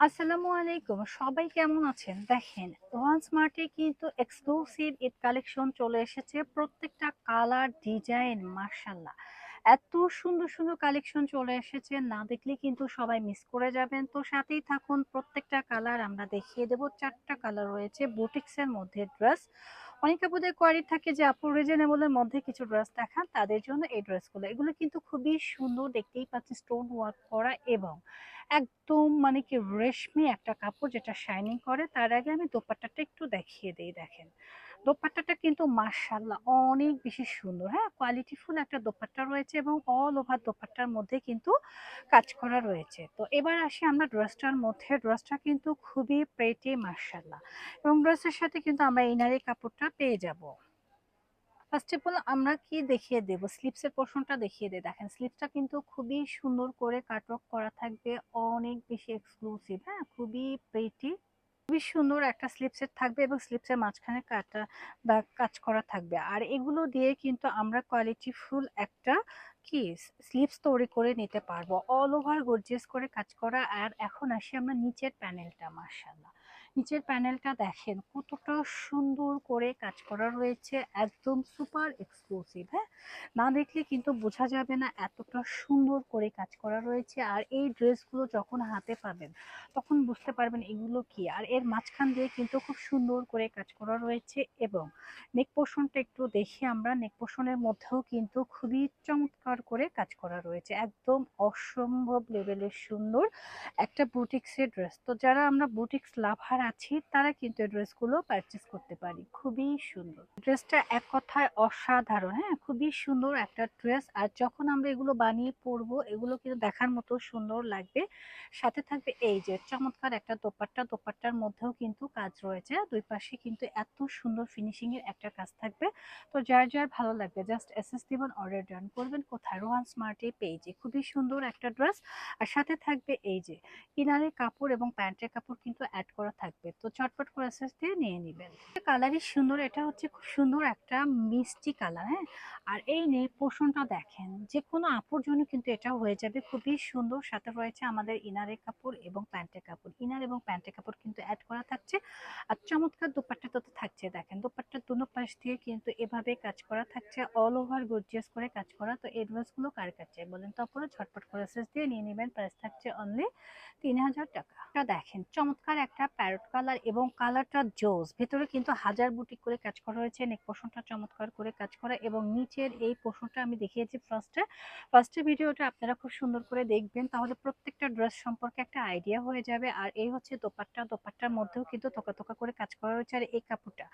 আসসালামু আলাইকুম। সবাই কেমন আছেন? দেখেন ওয়ান স্মার্টে কিন্তু এক্সক্লুসিভ ঈদ কালেকশন চলে এসেছে। প্রত্যেকটা কালার ডিজাইন মার্শাল্লাহ এত সুন্দর সুন্দর কালেকশন চলে এসেছে। না দেখলে কিন্তু সবাই মিস করে যাবেন। তো সাথেই থাকুন, প্রত্যেকটা কালার আমরা দেখিয়ে দেবো। চারটা কালার রয়েছে বুটিক্সের মধ্যে ড্রেস অনেক আপুদের কোয়ারি থাকে যে, আপু রিজনেবলের মধ্যে কিছু ড্রেস দেখান, তাদের জন্য এই ড্রেসগুলো এগুলো কিন্তু খুবই সুন্দর দেখতেই পাচ্ছি স্টোন ওয়ার্ক করা এবং একদম মানে কি রেশমি একটা কাপড় যেটা শাইনিং করে। তার আগে আমি দোপাট্টাটা একটু দেখিয়ে দিই, দেখেন। দোপাট্টাটা কিন্তু মার্শাল্লাহ অনেক বেশি সুন্দর। হ্যাঁ কোয়ালিটিফুল একটা দোপাট্টা রয়েছে এবং অল ওভার দোপাট্টার মধ্যে কিন্তু কাজ করা রয়েছে। তো এবার আসি আমরা ড্রেসটার মধ্যে। ড্রেসটা কিন্তু খুবই প্রেটি মার্শাল্লাহ এবং ড্রেসের সাথে কিন্তু আমরা ইনারি কাপড়টা পেয়ে যাব। ফার্স্ট অফ অল আমরা কি দেখিয়ে দেব? স্লিপসের পোর্শনটা দেখিয়ে দিই দেখেন স্লিপসটা কিন্তু খুবই সুন্দর করে কাটওয়ার্ক করা থাকবে। অনেক বেশি এক্সক্লুসিভ হ্যাঁ খুবই প্রেটি খুবই সুন্দর একটা স্লিপসেট থাকবে এবং স্লিপসের মাঝখানে কাটা বা কাজ করা থাকবে। আর এগুলো দিয়ে কিন্তু আমরা কোয়ালিটি ফুল একটা কি স্লিপস তৈরি করে নিতে পারব। অল ওভার গর্জিয়াস করে কাজ করা। আর এখন আসি আমরা নিচের প্যানেলটা মার্শাল্লাহ নিচের প্যানেলটা দেখেন কতটা সুন্দর করে কাজ করা রয়েছে, একদম সুপার এক্সক্লুসিভ হ্যাঁ? না দেখলে কিন্তু বোঝা যাবে না এতটা সুন্দর করে কাজ করা রয়েছে আর এই ড্রেসগুলো যখন হাতে পাবেন তখন বুঝতে পারবেন এগুলো কি আর এর মাঝখান দিয়ে কিন্তু খুব সুন্দর করে কাজ করা রয়েছে এবং নেক পোর্শনটা একটু দেখি আমরা নেক পোর্শনের মধ্যেও কিন্তু খুবই চমৎকার করে কাজ করা রয়েছে, একদম অসম্ভব লেভেলের সুন্দর একটা বুটিক্সের ড্রেস তো যারা আমরা বুটিক্স লাভার আছি, তারা কিন্তু ড্রেসগুলো পারচেস করতে পারি। খুবই সুন্দর। ড্রেসটা এক কথায় অসাধারণ হ্যাঁ? খুবই সুন্দর একটা ড্রেস। আর যখন আমরা এগুলো বানিয়ে পরবো, এগুলো কিন্তু দেখার মতো সুন্দর লাগবে। সাথে থাকবে এই যে চমৎকার একটা দোপাট্টা। দোপাট্টার মধ্যেও কিন্তু কাজ রয়েছে। দুই পাশে কিন্তু এত সুন্দর ফিনিশিং এর একটা কাজ থাকবে। তো যার যার ভালো লাগবে জাস্ট এস এস দিবেন অর্ডার ডান করবেন কোথায়? রোহান স্মার্ট পেজে খুবই সুন্দর একটা ড্রেস। আর সাথে থাকবে এই যে, কিনারের কাপড় এবং প্যান্টের কাপড় কিন্তু অ্যাড করা থাকবে। তো চটপট করে আস্তে দিয়ে নিয়ে নেবেন। কালারই সুন্দর, এটা হচ্ছে খুব সুন্দর একটা মিষ্টি কালার হ্যাঁ? আর এই নেই পোষণটা দেখেন যে কোনো আপুর জন্য কিন্তু এটা হয়ে যাবে। খুবই সুন্দর। সাথে রয়েছে আমাদের ইনারের কাপড় এবং প্যান্টের কাপড়। ইনার এবং প্যান্টের কাপড় কিন্তু অ্যাড করা থাকছে। আর চমৎকার দোপাট্টা তো থাকছে, দেখেন। দোপাট্টার দুনো পাশ দিয়ে কিন্তু এভাবে কাজ করা থাকছে অল ওভার গর্জিয়াস করে কাজ করা। তো এই ড্রেসগুলো কার কাছে বলেন তারপরে ঝটপট করে এসএস দিয়ে নিয়ে নেবেন প্রাইস থাকছে অনলি তিন হাজার টাকা দেখেন, চমৎকার একটা প্যারট কালার এবং কালারটা জোস ভেতরে কিন্তু হাজার বুটিক করে কাজ করা হয়েছে নেক পোষণটা চমৎকার করে কাজ করা এবং নিচের এই পোষণটা আমি দেখিয়েছি ফার্স্টে ফার্স্টে ভিডিওটা আপনারা খুব সুন্দর করে দেখবেন, তাহলে প্রত্যেকটা ড্রেস সম্পর্কে একটা আইডিয়া হয়ে যাবে। আর এই হচ্ছে দোপাট্টা, দোপাট্টার মধ্যেও কিন্তু তোকা তোকা করে কাজ করা হয়েছে আর এই কাপড়টা।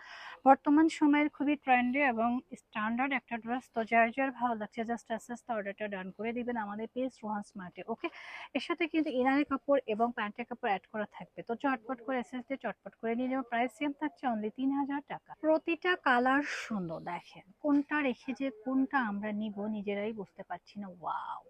বর্তমান সময়ের খুবই ট্রেন্ডি এবং স্ট্যান্ডার্ড একটা ড্রেস তো যার যার ভালো লাগছে জাস্ট আস্তে আস্তে অর্ডারটা ডান করে দিবেন আমাদের পেজ রোহান স্মার্টে ওকে এর সাথে কিন্তু ইনারের কাপড় এবং প্যান্টের কাপড় অ্যাড করা থাকবে। তো চটপট করে এসএস দিয়ে চটপট করে নিয়ে নেব। প্রাইস সেম থাকছে অনলি তিন হাজার টাকা। প্রতিটা কালার সুন্দর, দেখেন কোনটা রেখে যে কোনটা আমরা নিব, নিজেরাই বুঝতে পারছি না ওয়াও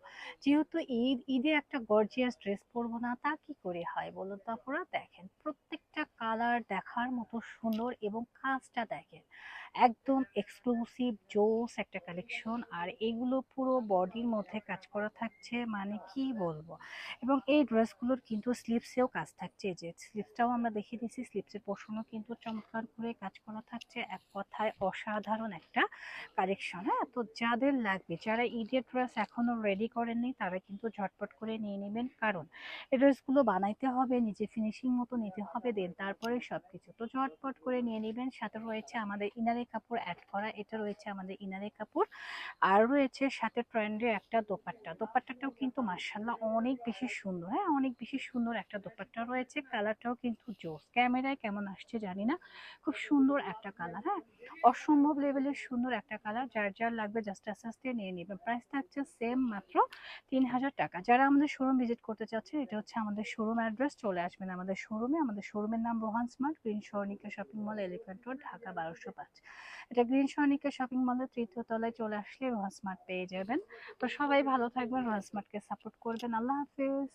যেহেতু ঈদ, ঈদে একটা গর্জিয়াস ড্রেস পরবো না, তা কি করে হয় বলুন তো আপনারা? দেখেন প্রত্যেকটা কালার দেখার মতো সুন্দর এবং কাজটা দেখেন। একদম এক্সক্লুসিভ জোস একটা কালেকশন আর এগুলো পুরো বডির মধ্যে কাজ করা থাকছে মানে কি বলব? এবং এই ড্রেসগুলোর কিন্তু স্লিপসেও কাজ থাকছে। যে স্লিপসটাও আমরা দেখিয়ে দিচ্ছি স্লিপসের পোষণও কিন্তু চমৎকার করে কাজ করা থাকছে। এক কথায় অসাধারণ একটা কালেকশন হ্যাঁ? তো যাদের লাগবে, যারা ঈদের ড্রেস এখনও রেডি করেননি, তারা কিন্তু ঝটপট করে নিয়ে নেবেন। কারণ এই ড্রেসগুলো বানাইতে হবে, নিজে ফিনিশিং মতো নিতে হবে দেন তারপরে সব কিছু তো ঝটপট করে নিয়ে নেবেন। সাথে রয়েছে আমাদের ইনারের কাপড় অ্যাড করা। এটা রয়েছে আমাদের ইনারের কাপড়। আর রয়েছে সাথে ট্রেন্ডের একটা দোপাট্টা। দোপাট্টাটাও কিন্তু মার্শাল্লাহ অনেক বেশি সুন্দর। হ্যাঁ অনেক বেশি সুন্দর একটা দোপাট্টা রয়েছে। কালারটাও কিন্তু জোস। ক্যামেরায় কেমন আসছে জানি না। খুব সুন্দর একটা কালার। হ্যাঁ অসম্ভব লেভেলের সুন্দর একটা কালার। যার যার লাগবে জাস্ট আস্তে আস্তে নিয়ে নেবেন। প্রাইস থাকছে সেম মাত্র তিন হাজার টাকা। যারা আমাদের শোরুম ভিজিট করতে চাচ্ছে এটা হচ্ছে আমাদের শোরুম অ্যাড্রেস চলে আসবেন আমাদের শোরুমে আমাদের শোরুমের নাম Rohan smart green Swarnika shopping mall elephant road Dhaka বারোশো পাঁচ। এটা গ্রিন সর্ণিকা শপিং মলের তৃতীয় তলায় চলে আসলে রহস্মার্ট স্মার্ট পেয়ে যাবেন। তো সবাই ভালো থাকবেন রহস্মার্টকে স্মার্টকে সাপোর্ট করবেন। আল্লাহ হাফিজ।